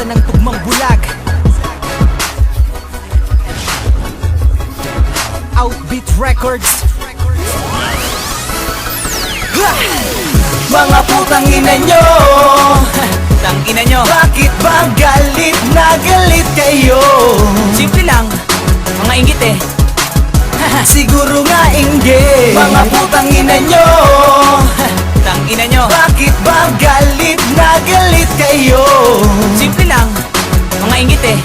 puwersa ng tugmang bulag. Outbeat Records! Mga putang ina nyo. Tang ina nyo. Bakit ba galit na galit kayo? Simple lang, mga ingit eh. Siguro nga ingge Mga putang ina nyo. Tang ina nyo. Bakit ba galit na galit kayo? Eh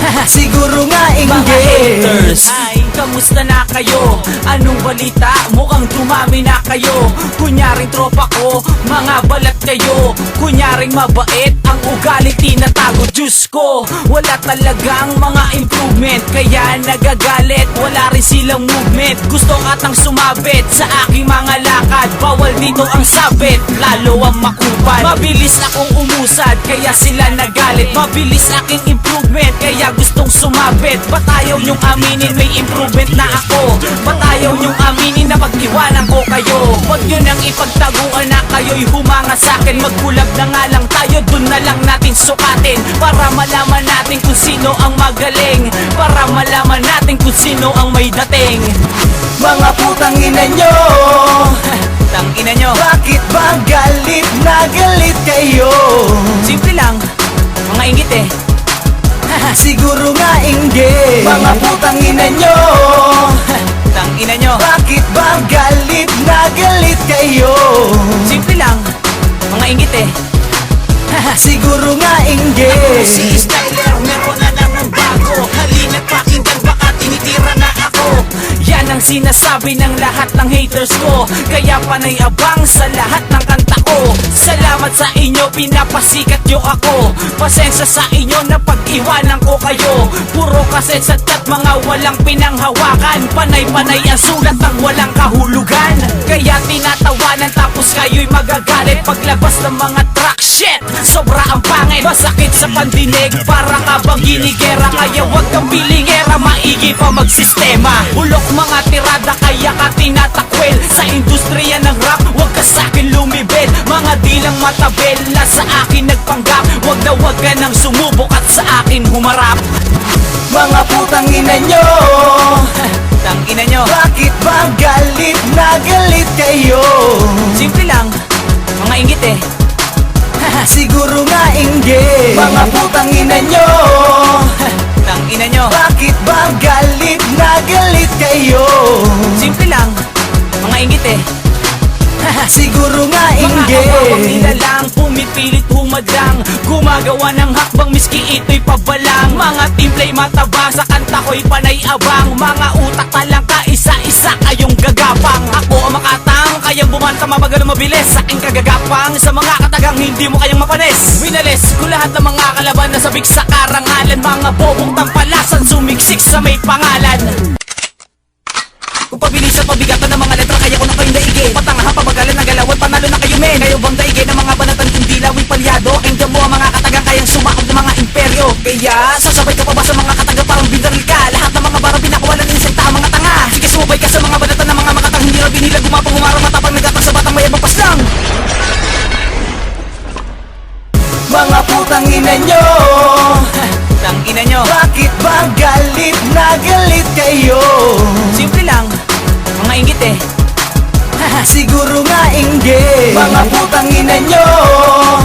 Siguro nga Mga inggit haters Ay, kamusta na kayo? Anong balita? Mukhang dumami na kayo Kunyaring tropa ko, mga balat kayo Kunyaring mabait, ang ugali tinatago Diyos ko, wala talagang mga improvement. Kaya nagagalit, wala rin silang movement. Gusto katang sumabit sa aking mga lakad. Bawal dito ang sabit, lalo ang makupan. Mabilis akong umusad, kaya sila nagalit. Mabilis aking improvement, kaya gustong sumabit. Ba't ayaw niyong aminin may improvement na ako? Ba't ayaw niyong aminin na pag-iwanan ko kayo? Huwag niyo nang ipagtaguan na kayo'y humanga sa'kin Magkulab na nga lang tayo, dun na lang natin sukatin. Para malaman natin kung sino ang magaling. Para malaman natin kung sino ang may dating. Mga putang ina nyo. Tangina nyo. Bakit ba galit na galit kayo? Simple lang, mga inggit eh. Siguro nga inggit Mga putang ina nyo. Tangina nyo. Bakit ba galit na kayo? Simple lang, mga inggit eh. Siguro nga Si inggit Styler, meron na naman bago. Halina't pakinggan baka tinitira na ako. Yan ang sinasabi ng lahat ng haters ko. Kaya panay abang sa lahat ng kanta ko. Salamat sa inyo, pinapasikat nyo ako. Pasensya sa inyo na pag-iwanan ko kayo. Puro kaset at mga walang pinanghawakan. Panay-panay ang sulat ng walang kahulugan Kaya tinatawanan tapos kayo'y magagalit. Paglabas ng mga track shit! Sobra ang pangit. Masakit sa pandinig. Para ka bang ginigera? Kaya wag kang bilingera Maigi pa magsistema. Bulok mga tirada Kaya ka tinatakwil. Sa industriya ng rap Wag ka sa'kin lumibid Mga dilang matabel Na sa akin nagpanggap. Wag na wag ka nang sumubok At sa akin humarap. Mga putang ina nyo Tangina nyo. Bakit ba galit na galit kayo? Simple lang. Mga inggit eh. Siguro nga inggit. Mga putang ina nyo. Tangina nyo. Bakit ba galit na galit kayo? Simple lang. Mga inggit eh. Siguro nga Mga awawang nilalang Pumipilit humadlang Gumagawa ng hakbang miski ito'y pabalang. Mga timplay mataba Sa kanta ko'y panay abang. Mga utak talang ka Isa-isa kayong gagapang. Ako ang makatang Kayang bumanta mabagalo mabilis. Aking kagagapang Sa mga katagang hindi mo kayang mapanis. Winalis ko lahat ng mga kalaban Na sabik sa karangalan. Mga bobong tampalasan Sumiksik sa may pangalan. Kung pabilis at pabigatan ng mga letra Kaya ko na kayong daigin Patangahan, pabagalan ng galawan Panalo na kayo men. Kayo bang daigin ng mga banatan Lawing palyado Kingdom mo ang mga katagang Kayang sumakot ng mga imperyo. Kaya sasabay ka pa ba sa mga katagang Parang binaril ka? Lahat ng mga barang pinakuwalan ng insekta Mga tanga. Sige sumabay ka sa mga banatan ng mga makatang Hindi raw binila gumapang umarang matapang Nagtatang sa batang mayabang paslang. Mga putang ina nyo. Tangina nyo. Bakit ba galit na galit kayo? Simple lang. Mga inggit eh Siguro nga inggit Mga putang ina nyo.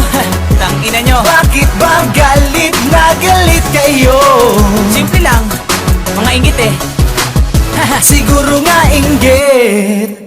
Tangina nyo. Bakit ba galit na galit kayo? Simple lang. Mga inggit eh. Siguro nga inggit